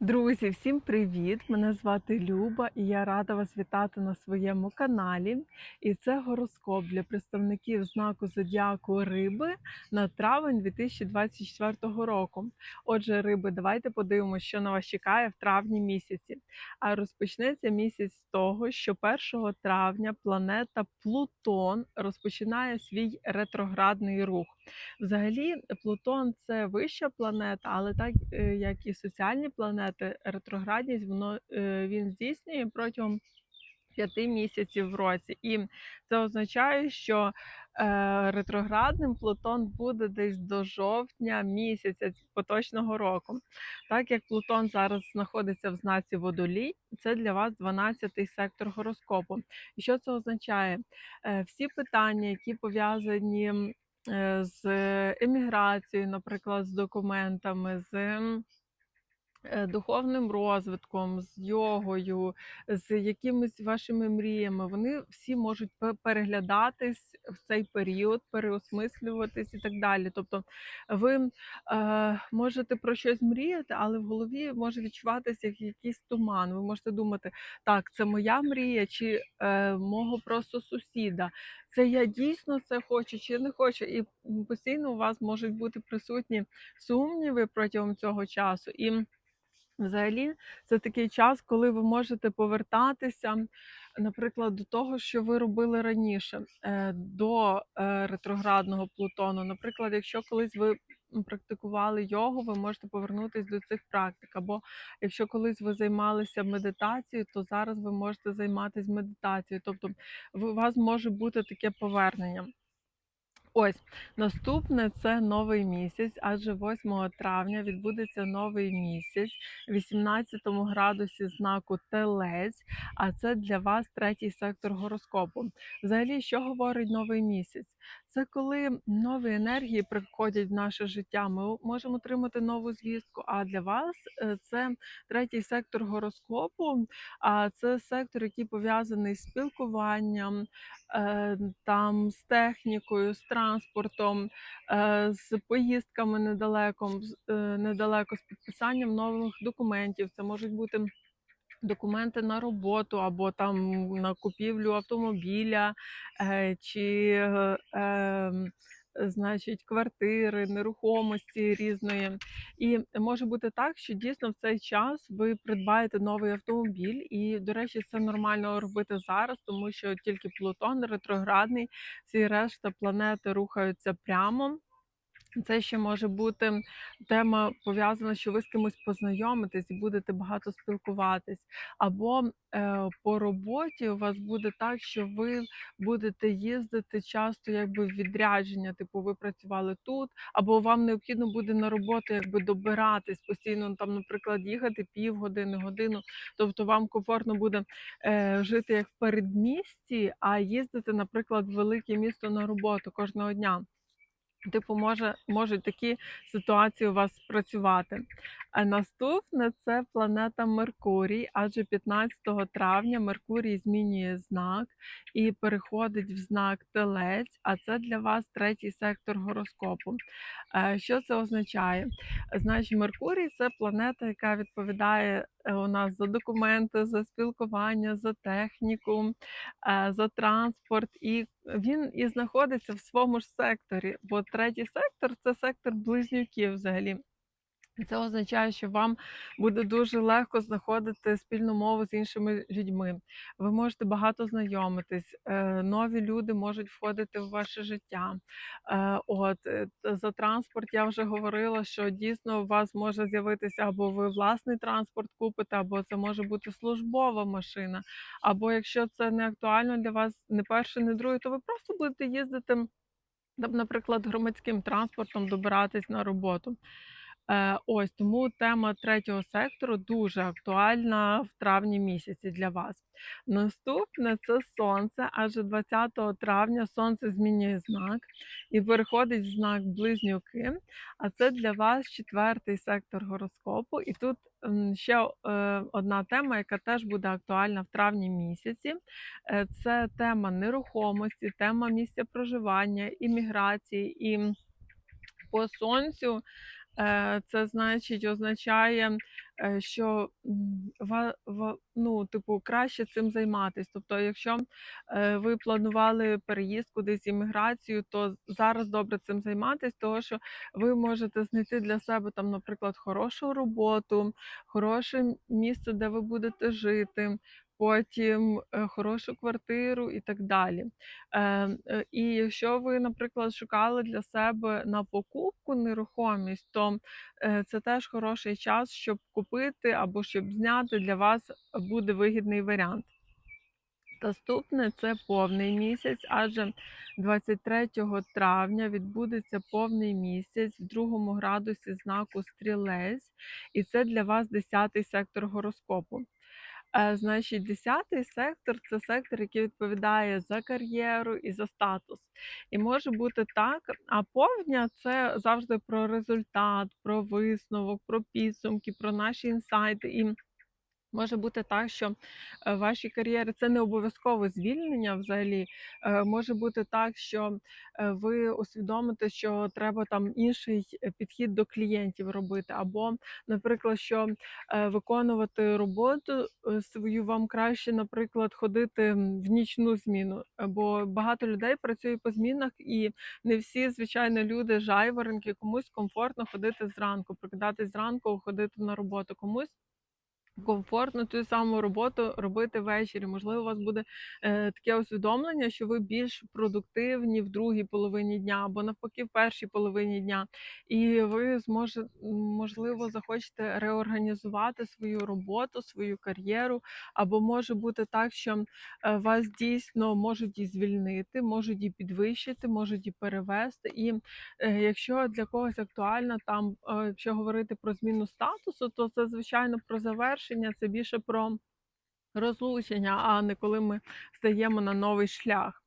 Друзі, всім привіт! Мене звати Люба і я рада вас вітати на своєму каналі. І це гороскоп для представників знаку зодіаку Риби на травень 2024 року. Отже, риби, давайте подивимося, що на вас чекає в травні місяці. А розпочнеться місяць з того, що 1 травня планета Плутон розпочинає свій ретроградний рух. Взагалі, Плутон це вища планета, але так е, як і соціальні планети, ретроградність воно е, він здійснює протягом п'яти місяців в році. І це означає, що е, ретроградним Плутон буде десь до жовтня місяця поточного року. Так як Плутон зараз знаходиться в знаці водолій, це для вас 12-й сектор гороскопу. І що це означає? Е, всі питання, які пов'язані з еміграцією, наприклад, з документами, з е, духовним розвитком, з йогою, з якимись вашими мріями, вони всі можуть переглядатись в цей період, переосмислюватись і так далі. Тобто ви е, можете про щось мріяти, але в голові може відчуватися як якийсь туман. Ви можете думати, так, це моя мрія, чи е, мого просто сусіда. Це я дійсно це хочу чи не хочу. І постійно у вас можуть бути присутні сумніви протягом цього часу. І Взагалі, це такий час, коли ви можете повертатися, наприклад, до того, що ви робили раніше, е, до е, ретроградного Плутону. Наприклад, якщо колись ви практикували йогу, ви можете повернутися до цих практик. Або якщо колись ви займалися медитацією, то зараз ви можете займатися медитацією. Тобто у вас може бути таке повернення. Ось наступне це новий місяць, адже 8 травня відбудеться новий місяць в 18 градусі знаку Телець, а це для вас третій сектор гороскопу. Взагалі, що говорить новий місяць? Це коли нові енергії приходять в наше життя. Ми можемо отримати нову звістку. А для вас е, це третій сектор гороскопу. А це сектор, який пов'язаний з спілкуванням, е, там з технікою, з транспортом, е, з поїздками недалеко, недалеко з підписанням нових документів. Це можуть бути документи на роботу або там на купівлю автомобіля е, чи е, ем, значить квартири, нерухомості різної. І може бути так, що дійсно в цей час ви придбаєте новий автомобіль, і, до речі, це нормально робити зараз, тому що тільки Плутон ретроградний, всі решта планети рухаються прямо. Це ще може бути тема пов'язана, що ви з кимось познайомитесь і будете багато спілкуватись. Або е, по роботі у вас буде так, що ви будете їздити часто якби в відрядження, типу ви працювали тут, або вам необхідно буде на роботу якби добиратись постійно, там, наприклад, їхати півгодини, годину. Тобто вам комфортно буде е, жити як в передмісті, а їздити, наприклад, в велике місто на роботу кожного дня. Типу, може, можуть такі ситуації у вас спрацювати. А наступне це планета Меркурій, адже 15 травня Меркурій змінює знак і переходить в знак Телець, а це для вас третій сектор гороскопу. Е, Що це означає? Значить, Меркурій це планета, яка відповідає у нас за документи, за спілкування, за техніку, е, за транспорт, і він і знаходиться в своєму ж секторі. Бо третій сектор це сектор близнюків взагалі. Це означає, що вам буде дуже легко знаходити спільну мову з іншими людьми. Ви можете багато знайомитись, е, нові люди можуть входити в ваше життя. Е, От е, за транспорт я вже говорила, що дійсно у вас може з'явитися або ви власний транспорт купите, або це може бути службова машина. Або якщо це не актуально для вас, не перший, не другий, то ви просто будете їздити, наприклад, громадським транспортом добиратись на роботу. Е, ось тому тема третього сектору дуже актуальна в травні місяці для вас. Наступне це сонце, адже 20 травня сонце змінює знак і переходить в знак близнюки. А це для вас четвертий сектор гороскопу. І тут ще е, одна тема, яка теж буде актуальна в травні місяці. Е, Це тема нерухомості, тема місця проживання, імміграції і по сонцю. Е, Це значить означає е, що ну, типу, краще цим займатися. Тобто, якщо е, ви планували переїзд кудись імміграцію, то зараз добре цим займатися, тому що ви можете знайти для себе там, наприклад, хорошу роботу, хороше місце, де ви будете жити. Потім е, хорошу квартиру і так далі. Е, е, І якщо ви, наприклад, шукали для себе на покупку нерухомість, то е, це теж хороший час, щоб купити або щоб зняти для вас буде вигідний варіант. Наступне це повний місяць, адже 23 травня відбудеться повний місяць в другому градусі знаку стрілець, і це для вас 10-й сектор гороскопу. Е, Значить, 10-й сектор це сектор, який відповідає за кар'єру і за статус. І може бути так, а повня це завжди про результат, про висновок, про підсумки, про наші інсайти. І Може бути так, що е, ваші кар'єри це не обов'язково звільнення взагалі. Е, Може бути так, що е, ви усвідомите, що треба там інший підхід до клієнтів робити, або, наприклад, що виконувати роботу свою вам краще, наприклад, ходити в нічну зміну. Бо багато людей працює по змінах, і не всі, звичайно, люди жайворонки, комусь комфортно ходити зранку, прокидатись зранку, ходити на роботу, комусь комфортно ту саму роботу робити ввечері. Можливо, у вас буде е, таке усвідомлення, що ви більш продуктивні в другій половині дня або навпаки в першій половині дня, і ви зможете, можливо, захочете реорганізувати свою роботу, свою кар'єру, або може бути так, що е, вас дійсно можуть і звільнити, можуть і підвищити, можуть і перевести. І е, якщо для когось актуально там, е, якщо говорити про зміну статусу, то це звичайно про завершення, це більше про розлучення, а не коли ми стаємо на новий шлях.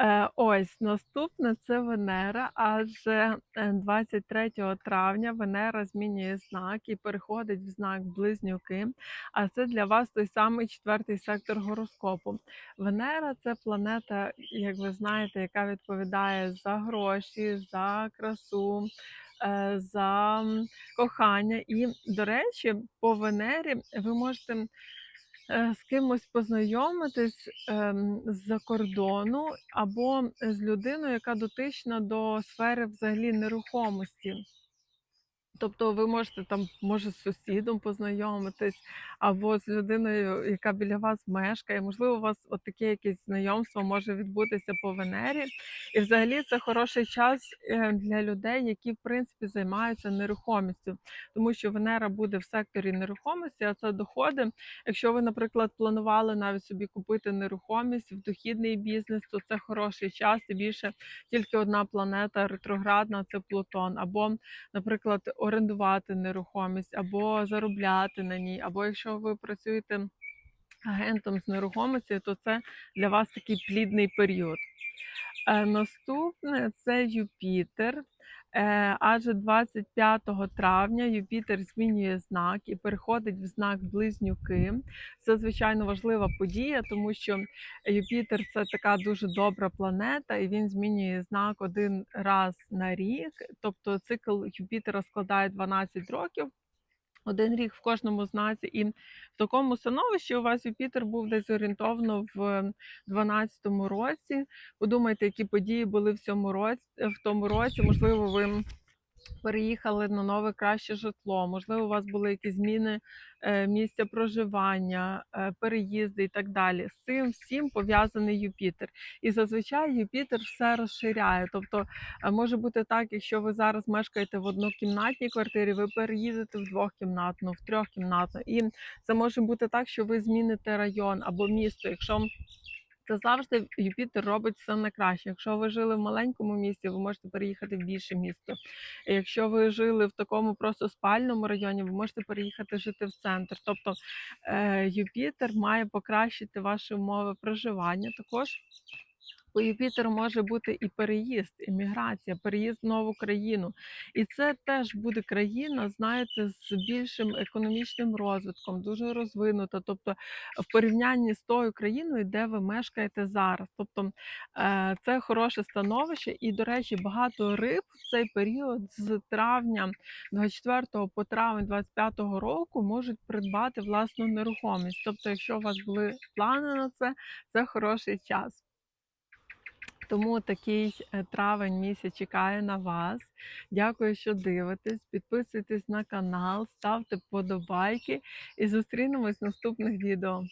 Е, Ось наступне це Венера, адже е, 23 травня Венера змінює знак і переходить в знак Близнюки. А це для вас той самий четвертий сектор гороскопу. Венера це планета, як ви знаєте, яка відповідає за гроші, за красу. Е, За кохання, і, до речі, по Венері ви можете е, з кимось познайомитись ем, з-за кордону або з людиною, яка дотична до сфери взагалі нерухомості. Тобто ви можете там, може, з сусідом познайомитись, або з людиною, яка біля вас мешкає. Можливо, у вас таке якесь знайомство може відбутися по Венері. І взагалі це хороший час е, для людей, які в принципі займаються нерухомістю, тому що Венера буде в секторі нерухомості, а це доходи. Якщо ви, наприклад, планували навіть собі купити нерухомість в дохідний бізнес, то це хороший час і більше тільки одна планета ретроградна це Плутон. Або, наприклад, орендувати нерухомість, або заробляти на ній, або якщо ви працюєте агентом з нерухомості, то це для вас такий плідний період. Е, Наступне це Юпітер. Е, Адже 25 травня Юпітер змінює знак і переходить в знак Близнюки. Це звичайно важлива подія, тому що Юпітер це така дуже добра планета, і він змінює знак один раз на рік. Тобто цикл Юпітера складає 12 років. Один рік в кожному знаці, і в такому становищі у вас Юпітер був десь орієнтовно в 12-му році. Подумайте, які події були в цьому році, в тому році. Можливо, ви переїхали на нове краще житло. Можливо, у вас були якісь зміни е, місця проживання, е, переїзди і так далі. З цим всім пов'язаний Юпітер. І зазвичай Юпітер все розширяє. Тобто е, може бути так, якщо ви зараз мешкаєте в однокімнатній квартирі, ви переїдете в двохкімнатну, в трьохкімнатну. І це може бути так, що ви зміните район або місто. Якщо це завжди Юпітер робить все на краще. Якщо ви жили в маленькому місті, ви можете переїхати в більше місто. Якщо ви жили в такому просто спальному районі, ви можете переїхати жити в центр. Тобто е, Юпітер має покращити ваші умови проживання. Також По Юпітеру може бути і переїзд, імміграція, переїзд в нову країну. І це теж буде країна, знаєте, з більшим економічним розвитком, дуже розвинута. Тобто, в порівнянні з тою країною, де ви мешкаєте зараз. Тобто е, це хороше становище. І, до речі, багато риб в цей період з травня 24 по травень 25 року можуть придбати власну нерухомість. Тобто, якщо у вас були плани на це, це хороший час. Тому такий е, травень місяць чекає на вас. Дякую, що дивитесь. Підписуйтесь на канал, ставте вподобайки і зустрінемось в наступних відео.